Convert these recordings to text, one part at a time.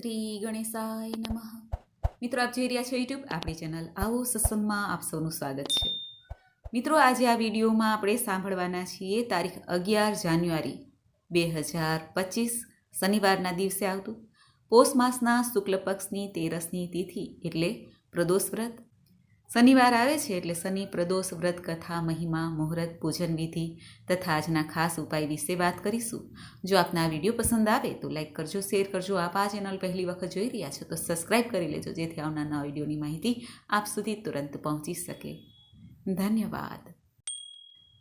શ્રી ગણેશાય નમઃ. મિત્રો, આપ જોઈ રહ્યા છો યુટ્યુબ આપણી ચેનલ આવો સત્સંગમાં આપ સૌનું સ્વાગત છે. મિત્રો, આજે આ વિડીયોમાં આપણે સાંભળવાના છીએ તારીખ અગિયાર જાન્યુઆરી બે હજાર પચીસ, શનિવારના દિવસે આવતું પોષ માસના શુક્લ પક્ષની તેરસની તિથિ એટલે પ્રદોષ વ્રત. શનિવાર આવે છે એટલે શનિ, પ્રદોષ, વ્રત, કથા, મહિમા, મુહૂર્ત, પૂજન વિધિ તથા આજના ખાસ ઉપાય વિશે વાત કરીશું. જો આપના આ વીડિયો પસંદ આવે તો લાઈક કરજો, શેર કરજો. આપ આ ચેનલ પહેલી વખત જોઈ રહ્યા છો તો સબસ્ક્રાઈબ કરી લેજો, જેથી આવનાર નવા વિડીયોની માહિતી આપ સુધી તુરંત પહોંચી શકે. ધન્યવાદ.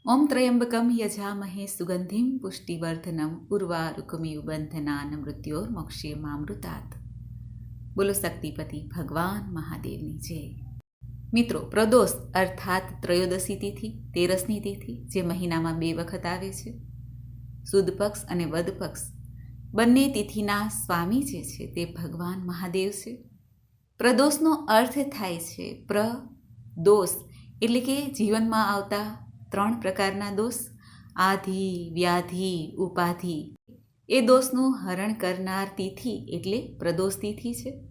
ઓમ ત્રયંબકમ યજામહે સુગંધિમ પુષ્ટિવર્ધનમ ઉર્વારુકમિયુ બંધનાન મૃત્યોર મોક્ષે મામૃતાત. બોલો શક્તિપતિ ભગવાન મહાદેવની જય. મિત્રો, પ્રદોષ અર્થાત ત્રયોદશી તિથિ, તેરસની તિથિ, જે મહિનામાં બે વખત આવે છે. સુદ પક્ષ અને વદ પક્ષ. બંને તિથિના સ્વામી જે છે, તે ભગવાન મહાદેવ છે. પ્રદોષનો અર્થ થાય છે પ્ર દોષ એટલે કે જીવનમાં આવતા ત્રણ પ્રકારના દોષ. આધિ, વ્યાધિ, ઉપાધિ. એ દોષનું હરણ કરનાર તિથિ, એટલે પ્રદોષ તિથિ છે.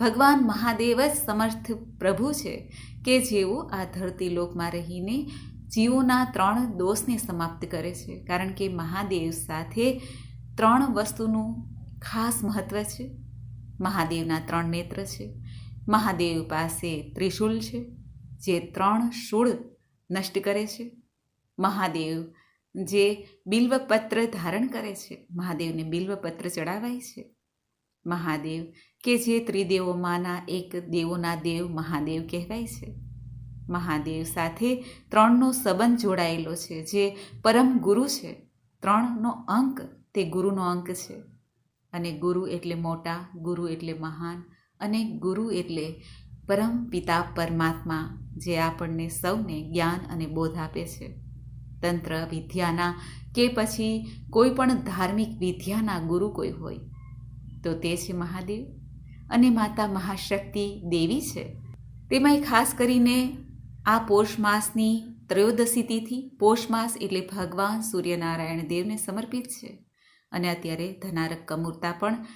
ભગવાન મહાદેવ જ સમર્થ પ્રભુ છે કે જેઓ આ ધરતી લોકમાં રહીને જીવોના ત્રણ દોષને સમાપ્ત કરે છે. કારણ કે મહાદેવ સાથે ત્રણ વસ્તુનું ખાસ મહત્ત્વ છે. મહાદેવના ત્રણ નેત્ર છે. મહાદેવ પાસે ત્રિશુલ છે, જે ત્રણ શૂળ નષ્ટ કરે છે. મહાદેવ જે બિલ્વપત્ર ધારણ કરે છે. મહાદેવને બિલ્વપત્ર ચડાવાય છે. મહાદેવ કે જે ત્રિદેવોમાંના એક દેવોના દેવ મહાદેવ કહેવાય છે. મહાદેવ સાથે ત્રણનો સંબંધ જોડાયેલો છે. જે પરમ ગુરુ છે. ત્રણનો અંક, તે ગુરુનો અંક છે. અને ગુરુ એટલે મોટા, ગુરુ એટલે મહાન અને ગુરુ એટલે પરમ પિતા પરમાત્મા, જે આપણને સૌને જ્ઞાન અને બોધ આપે છે. તંત્ર, વિદ્યાના કે પછી કોઈ પણ ધાર્મિક વિદ્યાના ગુરુ કોઈ હોય, તો તે છે મહાદેવ. અને માતા મહાશક્તિ દેવી છે. તેમાંય ખાસ કરીને આ પોષ માસની ત્રયોદશી તિથિ, પોષ માસ એટલે ભગવાન સૂર્યનારાયણ દેવને સમર્પિત છે અને અત્યારે ધનારક કમૂરતા પણ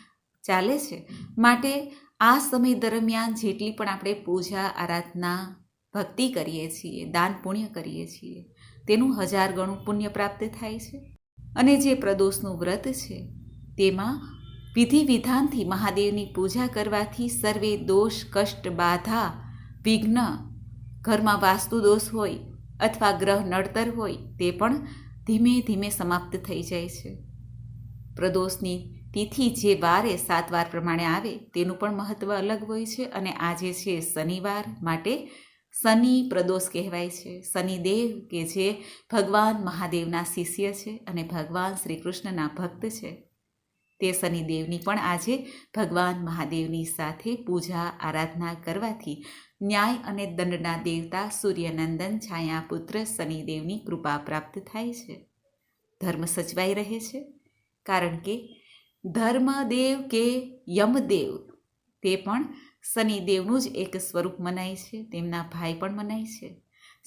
ચાલે છે. માટે આ સમય દરમિયાન જેટલી પણ આપણે પૂજા, આરાધના, ભક્તિ કરીએ છીએ, દાન પુણ્ય કરીએ છીએ, તેનું હજાર ગણું પુણ્ય પ્રાપ્ત થાય છે. અને જે પ્રદોષનું વ્રત છે, તેમાં વિધિ વિધાનથી મહાદેવની પૂજા કરવાથી સર્વે દોષ, કષ્ટ, બાધા, વિઘ્ન, ઘરમાં વાસ્તુ દોષ હોય અથવા ગ્રહ નડતર હોય તે પણ ધીમે ધીમે સમાપ્ત થઈ જાય છે. પ્રદોષની તિથિ જે વારે સાત વાર પ્રમાણે આવે તેનું પણ મહત્ત્વ અલગ હોય છે અને આજે છે શનિવાર માટે શનિ પ્રદોષ કહેવાય છે. શનિદેવ કે જે ભગવાન મહાદેવના શિષ્ય છે અને ભગવાન શ્રી કૃષ્ણના ભક્ત છે. તે શનિદેવની પણ આજે ભગવાન મહાદેવની સાથે પૂજા આરાધના કરવાથી ન્યાય અને દંડના દેવતા સૂર્યનંદન છાયાપુત્ર શનિદેવની કૃપા પ્રાપ્ત થાય છે. ધર્મ સચવાઈ રહે છે. કારણ કે ધર્મદેવ કે યમદેવ તે પણ શનિદેવનું જ એક સ્વરૂપ મનાય છે. તેમના ભાઈ પણ મનાય છે.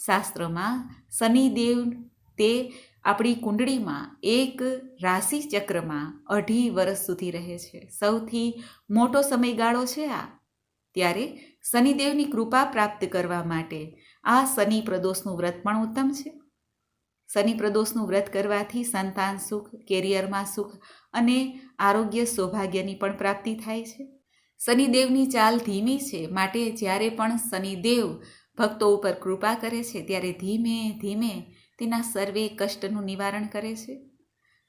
શાસ્ત્રમાં શનિદેવ તે આપણી કુંડળીમાં એક રાશિ ચક્રમાં અઢી વર્ષ સુધી રહે છે. સૌથી મોટો સમયગાળો છે આ. ત્યારે શનિદેવની કૃપા પ્રાપ્ત કરવા માટે આ શનિ પ્રદોષનું વ્રત પણ ઉત્તમ છે. શનિ પ્રદોષનું વ્રત કરવાથી સંતાન સુખ, કેરિયરમાં સુખ અને આરોગ્ય સૌભાગ્યની પણ પ્રાપ્તિ થાય છે. શનિદેવની ચાલ ધીમી છે. માટે જ્યારે પણ શનિદેવ ભક્તો ઉપર કૃપા કરે છે, ત્યારે ધીમે ધીમે તેના સર્વે કષ્ટનું નિવારણ કરે છે.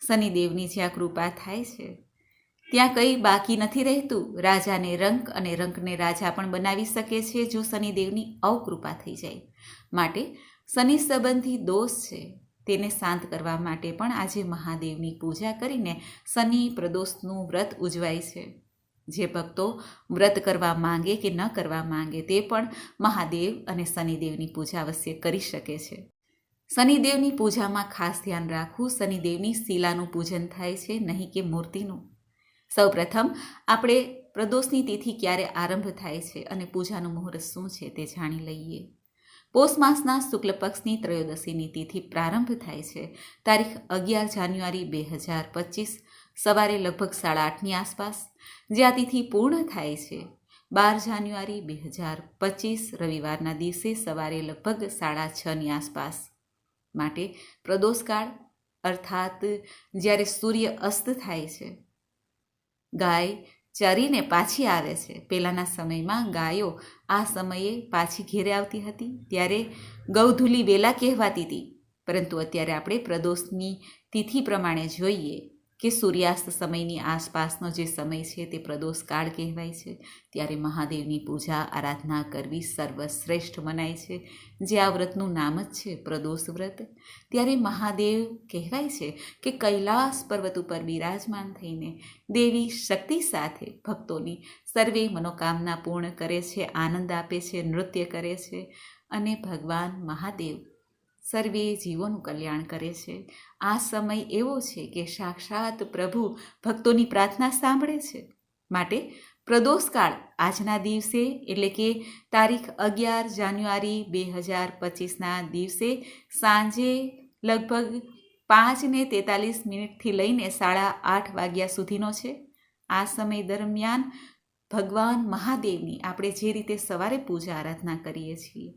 શનિદેવની જ્યાં કૃપા થાય છે, ત્યાં કંઈ બાકી નથી રહેતું. રાજાને રંક અને રંકને રાજા પણ બનાવી શકે છે જો શનિદેવની અવકૃપા થઈ જાય. માટે શનિ સંબંધી દોષ છે. તેને શાંત કરવા માટે પણ આજે મહાદેવની પૂજા કરીને શનિ પ્રદોષનું વ્રત ઉજવાય છે. જે ભક્તો વ્રત કરવા માંગે કે ન કરવા માંગે તે પણ મહાદેવ અને શનિદેવની પૂજા અવશ્ય કરી શકે છે. શનિદેવની પૂજામાં ખાસ ધ્યાન રાખવું શનિદેવની શિલાનું પૂજન થાય છે, નહીં કે મૂર્તિનું. સૌપ્રથમ, આપણે પ્રદોષની તિથિ ક્યારે આરંભ થાય છે અને પૂજાનું મુહૂર્ત શું છે તે જાણી લઈએ. પોષ માસના શુક્લ પક્ષની ત્રયોદશીની તિથિ પ્રારંભ થાય છે, તારીખ અગિયાર જાન્યુઆરી બે હજાર પચીસ, સવારે લગભગ સાડા આઠની આસપાસ, જે આ તિથિ પૂર્ણ થાય છે. બાર જાન્યુઆરી બે હજાર પચીસ, રવિવારના દિવસે સવારે લગભગ સાડા છની આસપાસ. માટે પ્રદોષકાળ અર્થાત જ્યારે સૂર્ય અસ્ત થાય છે, ગાય ચરીને પાછી આવે છે. પહેલાંના સમયમાં ગાયો આ સમયે પાછી ઘેરે આવતી હતી, ત્યારે ગૌધુલી વેલા કહેવાતી હતી. પરંતુ અત્યારે આપણે પ્રદોષની તિથિ પ્રમાણે જોઈએ કે સૂર્યાસ્ત સમયની આસપાસનો જે સમય છે તે પ્રદોષ કાળ કહેવાય છે. ત્યારે મહાદેવની પૂજા, આરાધના કરવી સર્વશ્રેષ્ઠ મનાય છે. જે આ વ્રતનું નામ જ છે પ્રદોષ વ્રત. ત્યારે મહાદેવ કહેવાય છે કે કૈલાસ પર્વત ઉપર બિરાજમાન થઈને દેવી શક્તિ સાથે ભક્તોની સર્વે મનોકામના પૂર્ણ કરે છે, આનંદ આપે છે, નૃત્ય કરે છે અને ભગવાન મહાદેવ સર્વે જીવોનું કલ્યાણ કરે છે. આ સમય એવો છે કે સાક્ષાત પ્રભુ ભક્તોની પ્રાર્થના સાંભળે છે. માટે પ્રદોષકાળ આજના દિવસે એટલે કે તારીખ અગિયાર જાન્યુઆરી બે હજાર પચીસના દિવસે સાંજે લગભગ પાંચ ને તેતાલીસ મિનિટથી લઈને સાડા આઠ વાગ્યા સુધીનો છે. આ સમય દરમિયાન ભગવાન મહાદેવની આપણે જે રીતે સવારે પૂજા આરાધના કરીએ છીએ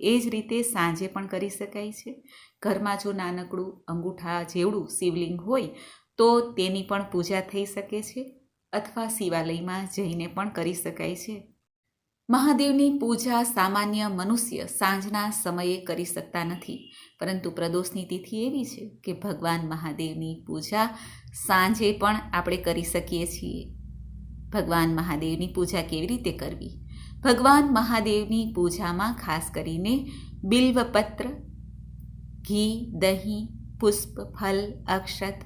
એ જ રીતે સાંજે પણ કરી શકાય છે. ઘરમાં જો નાનકડું અંગૂઠા જેવડું શિવલિંગ હોય, તો તેની પણ પૂજા થઈ શકે છે અથવા શિવાલયમાં જઈને પણ કરી શકાય છે. મહાદેવની પૂજા સામાન્ય મનુષ્ય સાંજના સમયે કરી શકતા નથી. પરંતુ પ્રદોષની તિથિ એવી છે કે ભગવાન મહાદેવની પૂજા સાંજે પણ આપણે કરી શકીએ છીએ. ભગવાન મહાદેવની પૂજા કેવી રીતે કરવી? ભગવાન મહાદેવની પૂજામાં ખાસ કરીને બિલ્વપત્ર, ઘી, દહીં, પુષ્પ, ફલ, અક્ષત,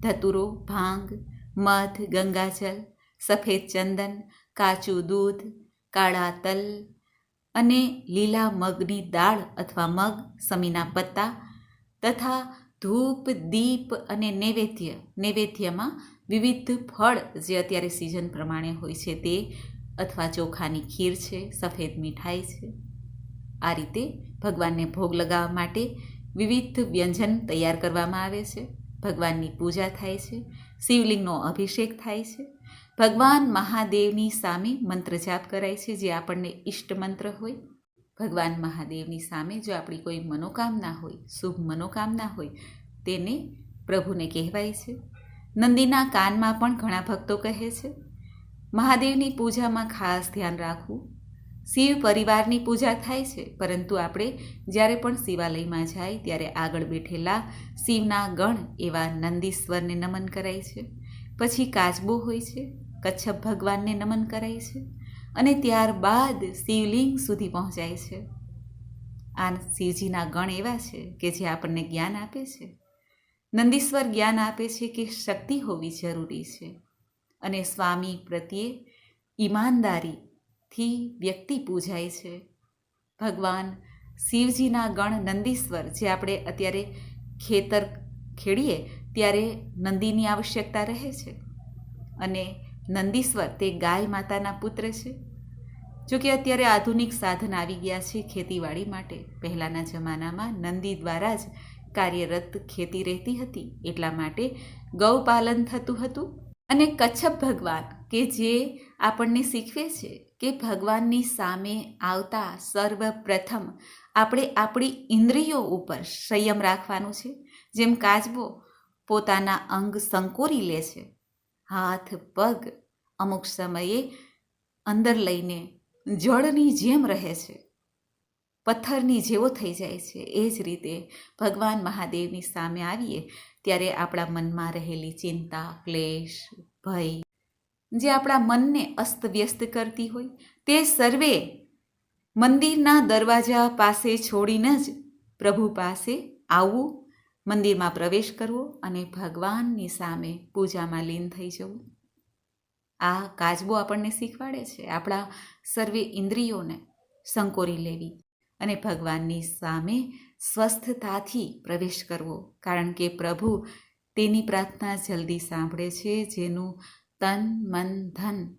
ધતુરો, ભાંગ, મધ ગંગાજલ સફેદ ચંદન, કાચું દૂધ, કાળા તલ અને લીલા મગની દાળ અથવા મગ, સમીના પત્તા તથા ધૂપ, દીપ અને નૈવેદ્ય. નૈવેદ્યમાં વિવિધ ફળ જે અત્યારે સિઝન પ્રમાણે હોય છે તે અથવા ચોખાની ખીર છે, સફેદ મીઠાઈ છે. આ રીતે ભગવાનને ભોગ લગાવવા માટે વિવિધ વ્યંજન તૈયાર કરવામાં આવે છે. ભગવાનની પૂજા થાય છે, શિવલિંગનો અભિષેક થાય છે. ભગવાન મહાદેવની સામે મંત્ર જાપ કરાય છે, જે આપણને ઈષ્ટ મંત્ર હોય. ભગવાન મહાદેવની સામે જો આપણી કોઈ મનોકામના હોય, શુભ મનોકામના હોય, તેને પ્રભુને કહેવાય છે. નંદીના કાનમાં પણ ઘણા ભક્તો કહે છે મહાદેવની પૂજામાં ખાસ ધ્યાન રાખવું. શિવ પરિવારની પૂજા થાય છે, પરંતુ આપણે જ્યારે પણ શિવાલયમાં જાય ત્યારે આગળ બેઠેલા શિવના ગણ એવા નંદીશ્વરને નમન કરાય છે. પછી કાચબો હોય છે કચ્છપ ભગવાનને નમન કરાય છે અને ત્યારબાદ શિવલિંગ સુધી પહોંચાય છે. આ શિવજીના ગણ એવા છે કે જે આપણને જ્ઞાન આપે છે. નંદીશ્વર જ્ઞાન આપે છે કે શક્તિ હોવી જરૂરી છે. અને સ્વામી પ્રત્યે ઈમાનદારીથી વ્યક્તિ પૂજાય છે. ભગવાન શિવજીના ગણ નંદીશ્વર જે આપણે અત્યારે ખેતર ખેડીએ ત્યારે નંદીની આવશ્યકતા રહે છે અને નંદીશ્વર તે ગાય માતાના પુત્ર છે. જોકે અત્યારે આધુનિક સાધન આવી ગયા છે ખેતીવાડી માટે. પહેલાંના જમાનામાં નંદી દ્વારા જ કાર્યરત ખેતી રહેતી હતી. એટલા માટે ગૌપાલન થતું હતું. અને કચ્છપ ભગવાન, કે જે આપણને શીખવે છે કે ભગવાનની સામે આવતા સર્વપ્રથમ આપણે આપણી ઇન્દ્રિયો ઉપર સંયમ રાખવાનું છે. જેમ કાચબો પોતાના અંગ સંકોરી લે છે. હાથ, પગ અમુક સમયે અંદર લઈને જળની જેમ રહે છે. પથ્થરની જેવો થઈ જાય છે. એ જ રીતે ભગવાન મહાદેવની સામે આવીએ ત્યારે આપણા મનમાં રહેલી ચિંતા, ક્લેશ, ભય, જે આપણા મનને અસ્તવ્યસ્ત કરતી હોય, તે સર્વે મંદિરના દરવાજા પાસે છોડીને જ પ્રભુ પાસે આવવું, મંદિરમાં પ્રવેશ કરવો અને ભગવાનની સામે પૂજામાં લીન થઈ જવું. આ કાજબો આપણને શીખવાડે છે. આપણા સર્વે ઇન્દ્રિયોને સંકોરી લેવી અને ભગવાનની સામે સ્વસ્થતાથી પ્રવેશ કરવો. કારણ કે પ્રભુ તેની પ્રાર્થના જલ્દી સાંભળે છે, જેનું તન, મન, ધન,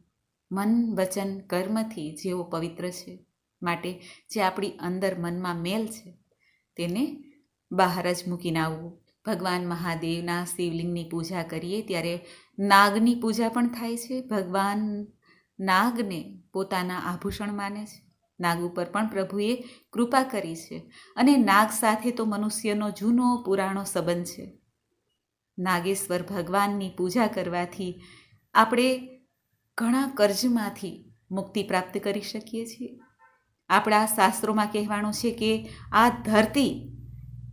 મન વચન, કર્મથી જેવો પવિત્ર છે. માટે જે આપણી અંદર મનમાં મેલ છે, તેને બહાર જ મૂકીને આવવું. ભગવાન મહાદેવના શિવલિંગની પૂજા કરીએ ત્યારે નાગની પૂજા પણ થાય છે. ભગવાન નાગને પોતાના આભૂષણ માને છે. નાગ ઉપર પણ પ્રભુએ કૃપા કરી છે. અને નાગ સાથે તો મનુષ્યનો જૂનો પુરાણો સંબંધ છે. નાગેશ્વર ભગવાનની પૂજા કરવાથી આપણે ઘણા કર્જમાંથી મુક્તિ પ્રાપ્ત કરી શકીએ છીએ. આપણા શાસ્ત્રોમાં કહેવાનું છે કે આ ધરતી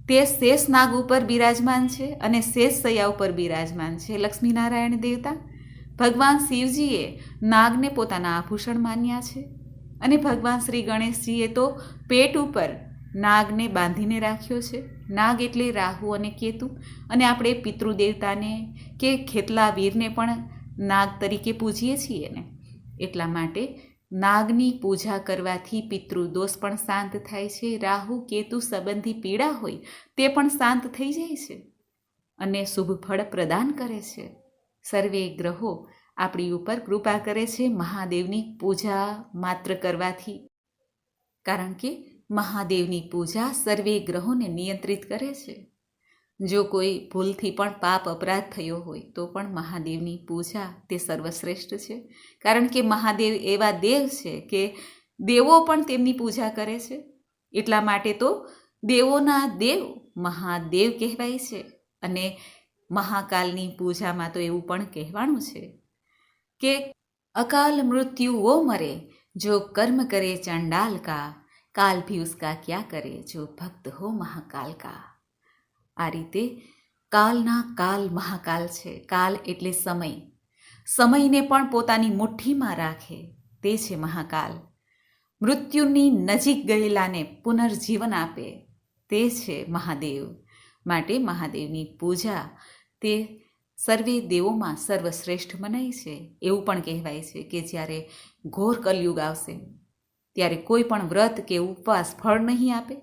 તે શેષ નાગ ઉપર બિરાજમાન છે અને શેષ સયા ઉપર બિરાજમાન છે. લક્ષ્મીનારાયણ દેવતા ભગવાન શિવજીએ નાગને પોતાના આભૂષણ માન્યા છે. અને ભગવાન શ્રી ગણેશજીએ તો પેટ ઉપર નાગને બાંધીને રાખ્યો છે. નાગ એટલે રાહુ અને કેતુ. અને આપણે પિતૃદેવતાને કે ખેતલા વીરને પણ નાગ તરીકે પૂજીએ છીએ ને. એટલા માટે નાગની પૂજા કરવાથી પિતૃદોષ પણ શાંત થાય છે. રાહુ, કેતુ સંબંધી પીડા હોય તે પણ શાંત થઈ જાય છે અને શુભ ફળ પ્રદાન કરે છે. સર્વે ગ્રહો આપણી ઉપર કૃપા કરે છે મહાદેવની પૂજા માત્ર કરવાથી. કારણ કે મહાદેવની પૂજા સર્વે ગ્રહોને નિયંત્રિત કરે છે. જો કોઈ ભૂલથી પણ પાપ અપરાધ થયો હોય, તો પણ મહાદેવની પૂજા તે સર્વશ્રેષ્ઠ છે. કારણ કે મહાદેવ એવા દેવ છે કે દેવો પણ તેમની પૂજા કરે છે. એટલા માટે તો દેવોના દેવ મહાદેવ કહેવાય છે. અને મહાકાલની પૂજામાં તો એવું પણ કહેવાનું છે. કે અકાલ મૃત્યુઓ મરે, જો કર્મ કરે ચંડાલ કા, કાલ ભી ઉસકા ક્યાં કરે, જો ભક્ત હો મહાકાલ કા. આ રીતે કાલના કાલ મહાકાલ છે. કાલ એટલે સમય. સમયને પણ પોતાની મુઠ્ઠીમાં રાખે. તે છે મહાકાલ. મૃત્યુની નજીક ગયેલાને પુનર્જીવન આપે. તે છે મહાદેવ. માટે મહાદેવની પૂજા. તે સર્વે દેવોમાં સર્વશ્રેષ્ઠ મનાય છે. એવું પણ કહેવાય છે કે જ્યારે ઘોર કલયુગ આવશે, ત્યારે કોઈ પણ વ્રત કે ઉપવાસ ફળ નહીં આપે.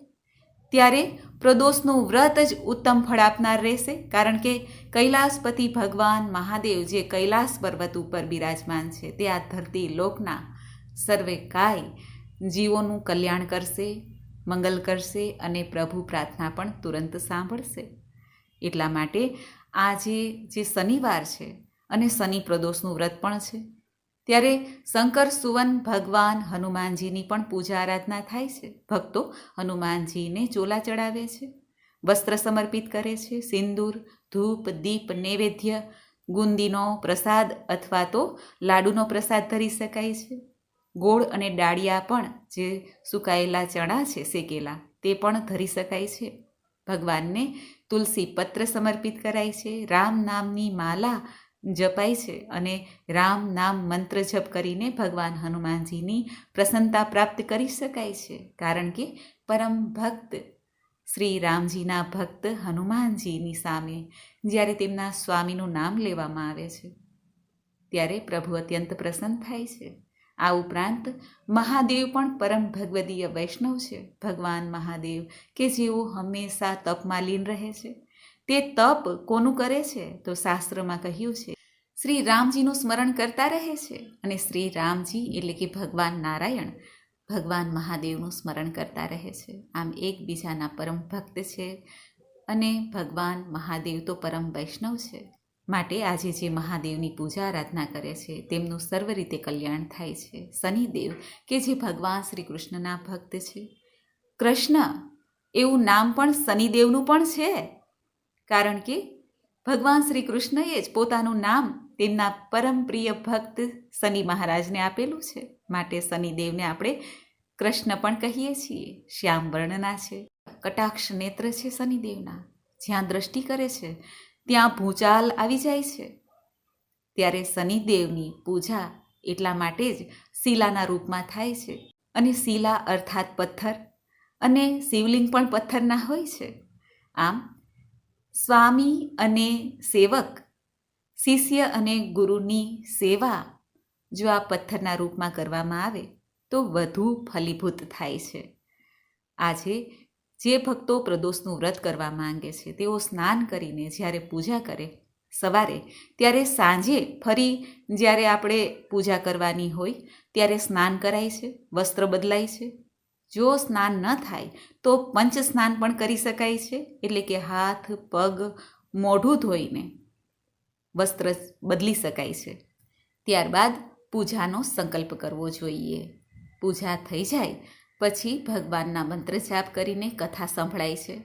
ત્યારે પ્રદોષનું વ્રત જ ઉત્તમ ફળ આપનાર રહેશે, કારણ કે કૈલાસપતિ ભગવાન મહાદેવ જે કૈલાસ પર્વત ઉપર બિરાજમાન છે, તે આ ધરતી લોકના સર્વે કાય જીવોનું કલ્યાણ કરશે, મંગલ કરશે અને પ્રભુ પ્રાર્થના પણ તુરંત સાંભળશે. એટલા માટે આજે જે શનિવાર છે અને શનિ પ્રદોષનું વ્રત પણ છે. ત્યારે શંકર, સુવન, ભગવાન, હનુમાનજીની પણ પૂજા આરાધના થાય છે. ભક્તો હનુમાનજીને ચોલા ચડાવે છે, વસ્ત્ર સમર્પિત કરે છે, સિંદૂર, ધૂપ, દીપ, નૈવેદ્ય, ગુંદીનો પ્રસાદ અથવા તો લાડુનો પ્રસાદ ધરી શકાય છે. ગોળ અને ડાળિયા પણ જે સુકાયેલા ચણા છે, શેકેલા, તે પણ ધરી શકાય છે. ભગવાનને તુલસી પત્ર સમર્પિત કરાય છે, રામ નામની માલા જપાય છે અને રામ નામ મંત્ર જપ કરીને ભગવાન હનુમાનજીની પ્રસન્નતા પ્રાપ્ત કરી શકાય છે. કારણ કે પરમ ભક્ત શ્રી રામજીના ભક્ત હનુમાનજીની સામે જ્યારે તેમના સ્વામીનું નામ લેવામાં આવે છે, ત્યારે પ્રભુ અત્યંત પ્રસન્ન થાય છે. આ ઉપરાંત મહાદેવ પણ પરમ ભગવદીય વૈષ્ણવ છે. ભગવાન મહાદેવ કે જેઓ હંમેશા તપમાં લીન રહે છે. તે તપ કોનું કરે છે? તો શાસ્ત્રમાં કહ્યું છે, શ્રી રામજીનું સ્મરણ કરતા રહે છે. અને શ્રી રામજી એટલે કે ભગવાન નારાયણ ભગવાન મહાદેવનું સ્મરણ કરતા રહે છે. આમ એકબીજાના પરમ ભક્ત છે અને ભગવાન મહાદેવ તો પરમ વૈષ્ણવ છે. માટે આજે જે મહાદેવની પૂજા આરાધના કરે છે, તેમનું સર્વ રીતે કલ્યાણ થાય છે. શનિદેવ કે જે ભગવાન શ્રી કૃષ્ણના ભક્ત છે? કૃષ્ણ, એવું નામ પણ શનિદેવનું પણ છે? કારણ કે ભગવાન શ્રી કૃષ્ણએ જ પોતાનું નામ તેમના પરમ પ્રિય ભક્ત શનિ મહારાજને આપેલું છે. માટે શનિદેવને આપણે કૃષ્ણ પણ કહીએ છીએ. શ્યામ વર્ણના છે. કટાક્ષ નેત્ર છે શનિદેવના. જ્યાં દ્રષ્ટિ કરે છે ત્યાં ભૂચાલ આવી જાય છે. ત્યારે શનિદેવની પૂજા એટલા માટે જ શિલાના રૂપમાં થાય છે અને શિલા અર્થાત પથ્થર અને શિવલિંગ પણ પથ્થરના હોય છે. આમ, સ્વામી અને સેવક, શિષ્ય અને ગુરુની સેવા જો આ પથ્થરના રૂપમાં કરવામાં આવે તો વધુ ફલીભૂત થાય છે. આજે જે ભક્તો પ્રદોષનું વ્રત કરવા માંગે છે, તેઓ સ્નાન કરીને જ્યારે પૂજા કરે સવારે, ત્યારે સાંજે ફરી જ્યારે આપણે પૂજા કરવાની હોય, ત્યારે સ્નાન કરાય છે, વસ્ત્ર બદલાય છે. જો સ્નાન ન થાય, તો પંચ સ્નાન પણ કરી શકાય છે, એટલે કે હાથ, પગ, મોઢું ધોઈને વસ્ત્ર બદલી શકાય છે. ત્યારબાદ પૂજાનો સંકલ્પ કરવો જોઈએ. પૂજા થઈ જાય પછી ભગવાનના મંત્ર જાપ કરીને કથા સંભળાય છે.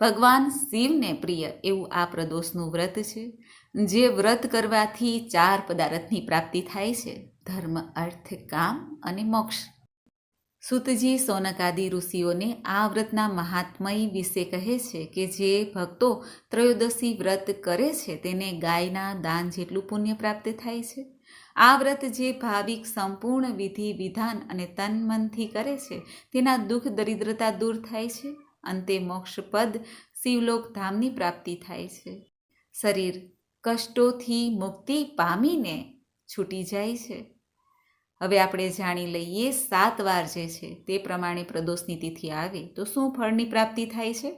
ભગવાન શિવને પ્રિય એવું આ પ્રદોષનું વ્રત છે, જે વ્રત કરવાથી ચાર પદાર્થની પ્રાપ્તિ થાય છે, ધર્મ, અર્થ, કામ અને મોક્ષ. સુતજી સોનકાદી ઋષિઓને આ વ્રતના મહાત્મય વિશે કહે છે કે જે ભક્તો ત્રયોદશી વ્રત કરે છે તેને ગાયના દાન જેટલું પુણ્ય પ્રાપ્ત થાય છે. આ વ્રત જે ભાવિક સંપૂર્ણ વિધિ, વિધાન અને તન મનથી કરે છે, તેના દુઃખ, દરિદ્રતા દૂર થાય છે. અંતે મોક્ષપદ શિવલોક ધામની પ્રાપ્તિ થાય છે. શરીર કષ્ટોથી મુક્તિ પામીને છૂટી જાય છે. હવે આપણે જાણી લઈએ સાત વાર જે છે, તે પ્રમાણે પ્રદોષની તિથિ આવે તો શું ફળની પ્રાપ્તિ થાય છે?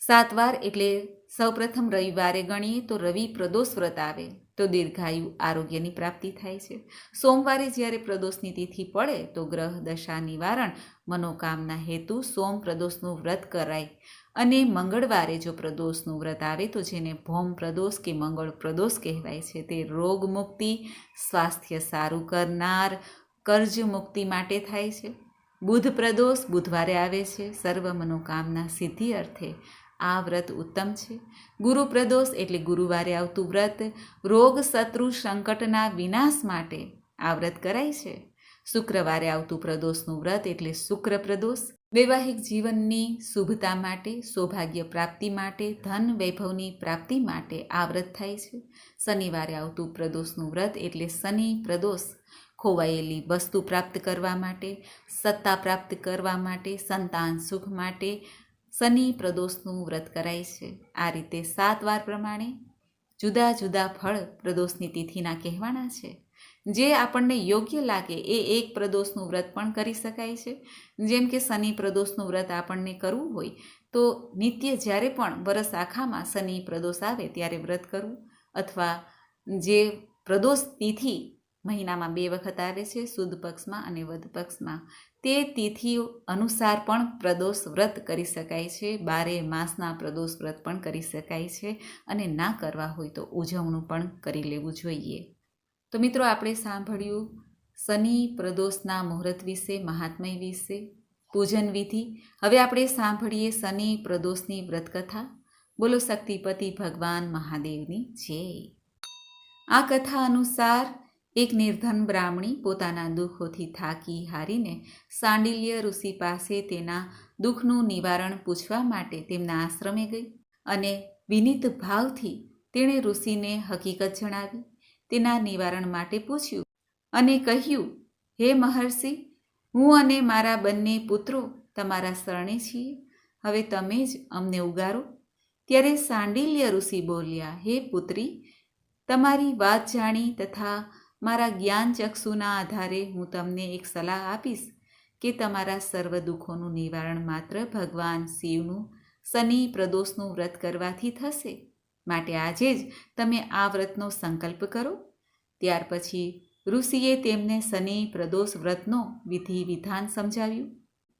સાત વાર એટલે સૌપ્રથમ રવિવારે ગણીએ તો રવિ પ્રદોષ વ્રત આવે, તો દીર્ઘાયુ આરોગ્યની પ્રાપ્તિ થાય છે. સોમવારે જ્યારે પ્રદોષની તિથિ પડે, તો ગ્રહ દશા નિવારણ, મનોકામના હેતુ, સોમ પ્રદોષનું વ્રત કરાય. અને મંગળવારે જો પ્રદોષનું વ્રત આવે, તો જેને ભૌમ પ્રદોષ કે મંગળ પ્રદોષ કહેવાય છે, તે રોગ મુક્તિ, સ્વાસ્થ્ય સારું કરનાર, કર્જ મુક્તિ માટે થાય છે. બુધ પ્રદોષ બુધવારે આવે છે. સર્વ મનોકામના સિદ્ધિ અર્થે આ વ્રત ઉત્તમ છે. ગુરુ પ્રદોષ એટલે ગુરુવારે આવતું વ્રત, રોગ શત્રુ સંકટના વિનાશ માટે આ વ્રત કરાય છે. શુક્રવારે આવતું પ્રદોષનું વ્રત એટલે શુક્ર પ્રદોષ. વૈવાહિક જીવનની શુભતા માટે, સૌભાગ્ય પ્રાપ્તિ માટે, ધન વૈભવની પ્રાપ્તિ માટે આ વ્રત થાય છે. શનિવારે આવતું પ્રદોષનું વ્રત એટલે શનિ પ્રદોષ. ખોવાયેલી વસ્તુ પ્રાપ્ત કરવા માટે, સત્તા પ્રાપ્ત કરવા માટે, સંતાન સુખ માટે શનિ પ્રદોષનું વ્રત કરાય છે. આ રીતે સાત વાર પ્રમાણે જુદા જુદા ફળ પ્રદોષની તિથિના કહેવાના છે. જે આપણને યોગ્ય લાગે એ એક પ્રદોષનું વ્રત પણ કરી શકાય છે. જેમ કે શનિ પ્રદોષનું વ્રત આપણને કરવું હોય, તો નિત્ય જ્યારે પણ વરસ આખામાં શનિ પ્રદોષ આવે ત્યારે વ્રત કરવું અથવા જે પ્રદોષ તિથિ મહિનામાં બે વખત આવે છે સુદ પક્ષમાં અને વધ પક્ષમાં તે તિથિઓ અનુસાર પણ પ્રદોષ વ્રત કરી શકાય છે. બારે માસના પ્રદોષ વ્રત પણ કરી શકાય છે અને ના કરવા હોય તો ઉજવણું પણ કરી લેવું જોઈએ. તો મિત્રો, આપણે સાંભળ્યું શનિ પ્રદોષના મુહૂર્ત વિશે, મહાત્મય વિશે, પૂજન વિધિ. હવે આપણે સાંભળીએ શનિ પ્રદોષની વ્રતકથા. બોલો, શક્તિપતિ ભગવાન મહાદેવની જય. આ કથા અનુસાર એક નિર્ધન બ્રાહ્મણી પોતાના દુઃખોથી થાકી હારીને સાંડિલ્ય ઋષિ પાસે તેના દુઃખનું નિવારણ પૂછવા માટે તેમના આશ્રમે ગઈ અને વિનિત ભાવથી તેણે ઋષિને હકીકત જણાવી. તેના નિવારણ માટે પૂછ્યું અને કહ્યું, હે મહર્ષિ, હું અને મારા બંને પુત્રો તમારા શરણે છીએ. હવે તમે જ અમને ઉગારો. ત્યારે સાંડિલ્ય ઋષિ બોલ્યા, હે પુત્રી, તમારી વાત જાણી તથા મારા જ્ઞાન ચક્ષુના આધારે હું તમને એક સલાહ આપીશ કે તમારા સર્વ દુઃખોનું નિવારણ માત્ર ભગવાન શિવનું, શનિ પ્રદોષનું વ્રત કરવાથી થશે. માટે આજે જ તમે આ વ્રતનો સંકલ્પ કરો. ત્યાર પછી ઋષિએ તેમને શનિ પ્રદોષ વ્રતનો વિધિ વિધાન સમજાવ્યું.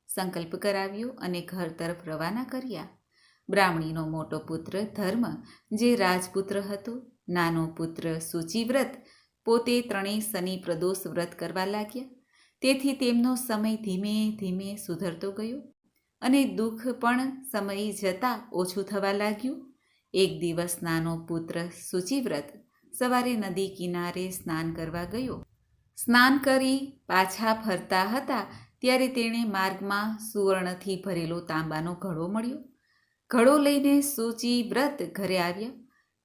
સંકલ્પ કરાવ્યો અને ઘર તરફ રવાના કર્યા. બ્રાહ્મણીનો મોટો પુત્ર ધર્મ, જે રાજપુત્ર હતો, નાનો પુત્ર સૂચિવ્રત પોતે ત્રણેય શનિ પ્રદોષ વ્રત કરવા લાગ્યા. તેથી તેમનો સમય ધીમે ધીમે સુધરતો ગયો અને દુઃખ પણ સમય જતાં ઓછું થવા લાગ્યું. એક દિવસ નાનો પુત્ર સૂચિવ્રત સવારે નદી કિનારે સ્નાન કરવા ગયો. સ્નાન કરી પાછા ફરતા હતા ત્યારે તેણે માર્ગમાં સુવર્ણથી ભરેલો તાંબાનો ઘડો મળ્યો. ઘડો લઈને સૂચિવ્રત ઘરે આવ્યા.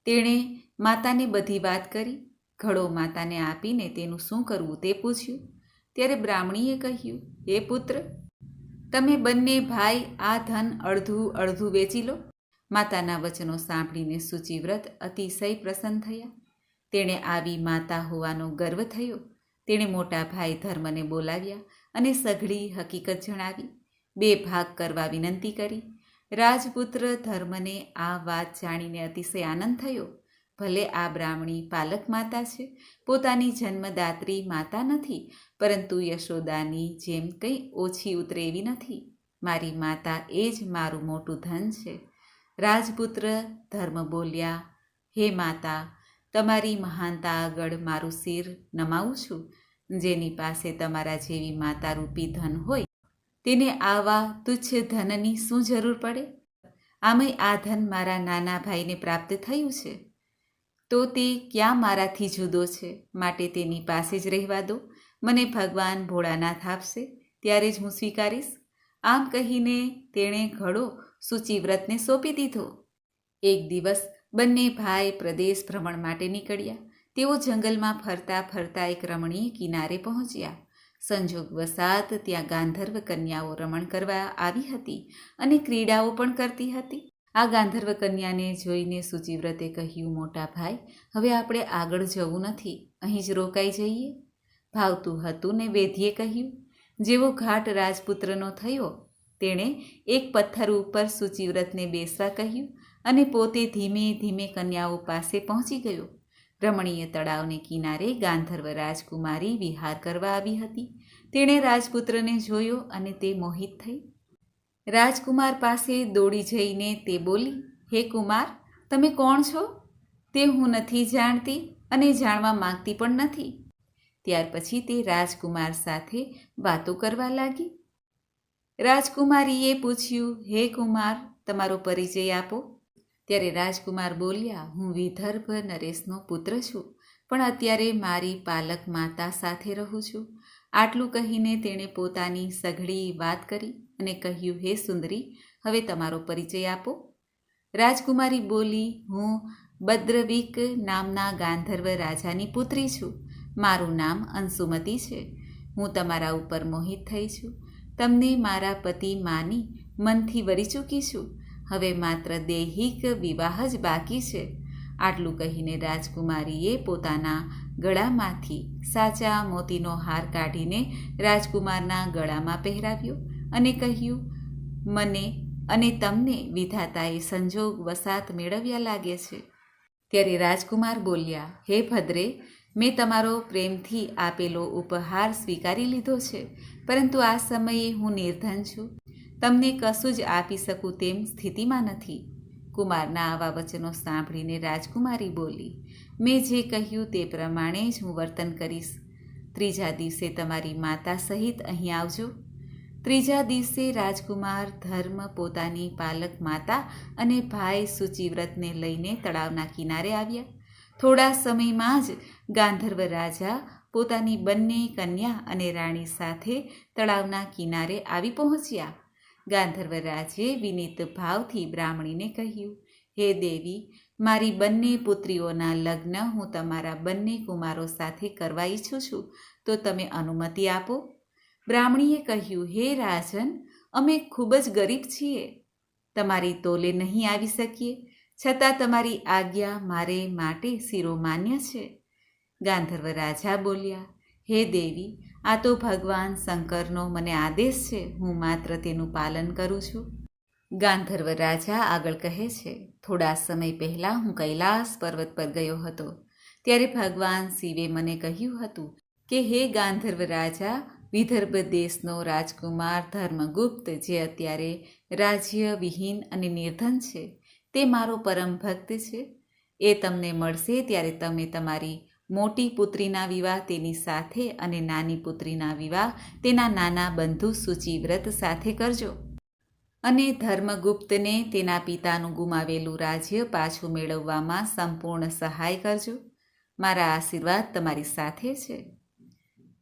તેણે માતાને બધી વાત કરી. ઘડો માતાને આપીને તેનું શું કરવું તે પૂછ્યું. ત્યારે બ્રાહ્મણીએ કહ્યું, હે પુત્ર, તમે બંને ભાઈ આ ધન અડધું અડધું વેચી લો. માતાના વચનો સાંભળીને સૂચિવ્રત અતિશય પ્રસન્ન થયા. તેણે આવી માતા હોવાનો ગર્વ થયો. તેણે મોટા ભાઈ ધર્મને બોલાવ્યા અને સઘળી હકીકત જણાવી. બે ભાગ કરવા વિનંતી કરી. રાજપુત્ર ધર્મને આ વાત જાણીને અતિશય આનંદ થયો. ભલે આ બ્રાહ્મણી પાલક માતા છે, પોતાની જન્મદાત્રી માતા નથી, પરંતુ યશોદાની જેમ કંઈ ઓછી ઉતરે એવી નથી. મારી માતા એ જ મારું મોટું ધન છે. રાજપુત્ર ધર્મ બોલ્યા, હે માતા, તમારી મહાનતા આગળ મારું શિર નમાવું છું. જેની પાસે તમારા જેવી માતા રૂપી ધન હોય, તેને આવા તુચ્છ ધનની શું જરૂર પડે? આમય આ ધન મારા નાના ભાઈને પ્રાપ્ત થયું છે. તો તે ક્યાં મારાથી જુદો છે? માટે તેની પાસે જ રહેવા દો. મને ભગવાન ભોળાનાથ આપશે, ત્યારે જ હું સ્વીકારીશ. આમ કહીને તેણે ઘડો સૂચિવ્રતને સોંપી દીધો. એક દિવસ બંને ભાઈ પ્રદેશ ભ્રમણ માટે નીકળ્યા. તેઓ જંગલમાં ફરતા ફરતા એક રમણીય કિનારે પહોંચ્યા. સંજોગ વસાત, ત્યાં ગાંધર્વ કન્યાઓ રમણ કરવા આવી હતી અને ક્રીડાઓ પણ કરતી હતી. આ ગાંધર્વ કન્યાને જોઈને સુચિવ્રતે કહ્યું, મોટા ભાઈ, હવે આપણે આગળ જવું નથી. અહીં જ રોકાઈ જઈએ. ભાવતું હતું ને વેધીએ કહ્યું, જેવો ઘાટ રાજપુત્રનો થયો, તેણે એક પથ્થર ઉપર સુચિવ્રતને બેસવા કહ્યું અને પોતે ધીમે ધીમે કન્યાઓ પાસે પહોંચી ગયો. રમણીય તળાવને કિનારે ગાંધર્વ રાજકુમારી વિહાર કરવા આવી હતી. તેણે રાજપુત્રને જોયો અને તે મોહિત થઈ રાજકુમાર પાસે દોડી જઈને તે બોલી, હે કુમાર, તમે કોણ છો? તે હું નથી જાણતી અને જાણવા માંગતી પણ નથી. ત્યાર પછી તે રાજકુમાર સાથે વાતો કરવા લાગી. રાજકુમારીએ પૂછ્યું, હે કુમાર, તમારો પરિચય આપો. ત્યારે રાજકુમાર બોલ્યા, હું વિદર્ભ નરેશનો પુત્ર છું, પણ અત્યારે મારી પાલક માતા સાથે રહું છું. આટલું કહીને તેણે પોતાની સઘળી વાત કરી અને કહ્યું, હે સુંદરી, હવે તમારો પરિચય આપો. રાજકુમારી બોલી, હું બદ્રવિક નામના ગાંધર્વ રાજાની પુત્રી છું. મારું નામ અંશુમતી છે. હું તમારા ઉપર મોહિત થઈ છું. તમને મારા પતિ માની મનથી વરી ચૂકી છું. હવે માત્ર દૈહિક વિવાહ જ બાકી છે. આટલું કહીને રાજકુમારીએ પોતાના ગળામાંથી સાચા મોતીનો હાર કાઢીને રાજકુમારના ગળામાં પહેરાવ્યો અને કહ્યું, મને અને તમને વિધાતાએ સંજોગ વસાત મેળવ્યા લાગે છે. ત્યારે રાજકુમાર બોલ્યા, હે ભદ્રે, મેં તમારો પ્રેમથી આપેલો ઉપહાર સ્વીકારી લીધો છે, પરંતુ આ સમયે હું નિર્ધન છું. તમને કશું જ આપી શકું તેમ સ્થિતિમાં નથી. કુમારના આવા વચનો સાંભળીને રાજકુમારી બોલી મેં જે કહ્યું તે પ્રમાણે જ હું વર્તન કરીશ. ત્રીજા દિવસે તમારી માતા સહિત અહીં આવજો. ત્રીજા દિવસે રાજકુમાર, ધર્મ, પોતાની પાલક માતા અને ભાઈ સુચિવ્રતને લઈને તળાવના કિનારે આવ્યા. થોડા સમયમાં જ ગાંધર્વ રાજા પોતાની બંને કન્યા અને રાણી સાથે તળાવના કિનારે આવી પહોંચ્યા. ગાંધર્વ રાજે વિનીત ભાવથી બ્રાહ્મણીને કહ્યું, હે દેવી મારી બંને પુત્રીઓના લગ્ન હું તમારા બંને કુમારો સાથે કરવા ઈચ્છું છું, તો તમે અનુમતિ આપો. બ્રાહ્મણીએ કહ્યું, હે રાજન, અમે ખૂબ જ ગરીબ છીએ. તમારી તોલે નહીં આવી શકીએ. છતાં તમારી આજ્ઞા મારે માટે શિરોમાન્ય છે. ગાંધર્વ રાજા બોલ્યા, હે દેવી, આ તો ભગવાન શંકરનો મને આદેશ છે. હું માત્ર તેનું પાલન કરું છું. ગાંધર્વ રાજા આગળ કહે છે, થોડા સમય પહેલાં હું કૈલાસ પર્વત પર ગયો હતો. ત્યારે ભગવાન શિવે મને કહ્યું હતું કે, હે ગાંધર્વ રાજા, વિદર્ભ દેશનો રાજકુમાર ધર્મગુપ્ત જે અત્યારે રાજ્ય વિહીન અને નિર્ધન છે, તે મારો પરમ ભક્ત છે. એ તમને મળશે ત્યારે તમે તમારી મોટી પુત્રીના વિવાહ, તેની સાથે અને નાની પુત્રીના વિવાહ, તેના નાના બંધુ સૂચિવ્રત સાથે કરજો. અને ધર્મગુપ્તને તેના પિતાનું ગુમાવેલું રાજ્ય પાછું મેળવવામાં સંપૂર્ણ સહાય કરજો. મારા આશીર્વાદ તમારી સાથે છે.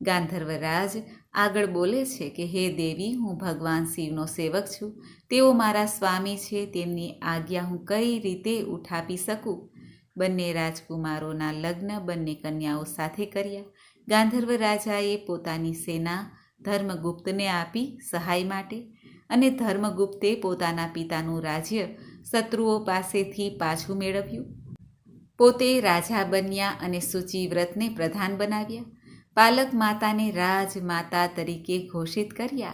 ગાંધર્વરાજ આગળ બોલે છે કે, હે દેવી, હું ભગવાન શિવનો સેવક છું. તેઓ મારા સ્વામી છે. તેમની આજ્ઞા હું કઈ રીતે ઉઠાવી શકું? બંને રાજકુમારોના લગ્ન બંને કન્યાઓ સાથે કર્યા. ગાંધર્વ રાજાએ પોતાની સેના ધર્મગુપ્તને આપી સહાય માટે અને ધર્મગુપ્તે પોતાના પિતાનું રાજ્ય શત્રુઓ પાસેથી પાછું મેળવ્યું. પોતે રાજા બન્યા અને સૂચિવ્રતને પ્રધાન બનાવ્યા. પાલક માતાને રાજમાતા તરીકે ઘોષિત કર્યા.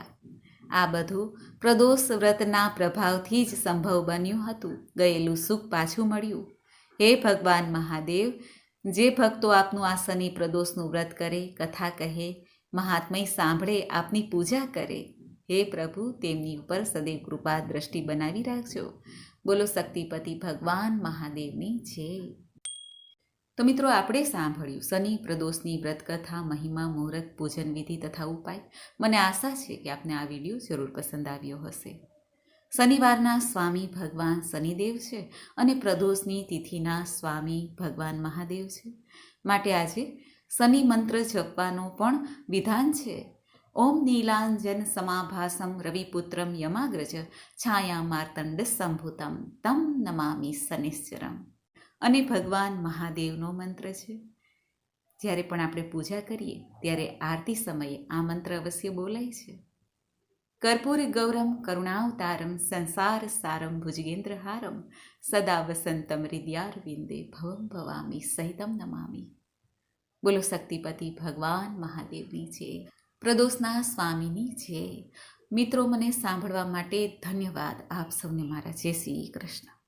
આ બધું પ્રદોષ વ્રતના પ્રભાવથી જ સંભવ બન્યું હતું. ગયેલું સુખ પાછું મળ્યું. હે ભગવાન મહાદેવ, જે ભક્તો આપનું આ શનિ પ્રદોષનું વ્રત કરે, કથા કહે, મહાત્મય સાંભળે, આપની પૂજા કરે. હે પ્રભુ, તેમની ઉપર સદૈવ કૃપા દ્રષ્ટિ બનાવી રાખજો. બોલો, શક્તિપતિ ભગવાન મહાદેવની જય. તો મિત્રો, આપણે સાંભળ્યું, શનિ પ્રદોષની વ્રતકથા, મહિમા, મુહૂર્ત, પૂજન વિધિ તથા ઉપાય. મને આશા છે કે આપને આ વીડિયો જરૂર પસંદ આવ્યો હશે. શનિવારના સ્વામી ભગવાન શનિદેવ છે અને પ્રદોષની તિથિના સ્વામી ભગવાન મહાદેવ છે. માટે આજે શનિ મંત્ર જપવાનો પણ વિધાન છે. ઓમ નીલાંજન સમાભાસમ રવિપુત્રમ યમાગ્રજ છાયા માર્તંડ સંભૂતમ, તમ નમામી સનિશ્ચરમ અને ભગવાન મહાદેવનો મંત્ર છે. જ્યારે પણ આપણે પૂજા કરીએ, ત્યારે આરતી સમયે આ મંત્ર અવશ્ય બોલાય છે. કર્પૂર ગૌરમ કરુણાવતારમ સંસાર સારમ ભુજગેન્દ્ર હારમ સદા વસંતમ હૃદયારવિંદે ભવમ ભવામી સહિતમ નમામી. બોલો શક્તિપતિ ભગવાન મહાદેવની છે પ્રદોષના સ્વામીની છે. મિત્રો મને સાંભળવા માટે ધન્યવાદ. આપ સૌને મારા જય શ્રી કૃષ્ણ.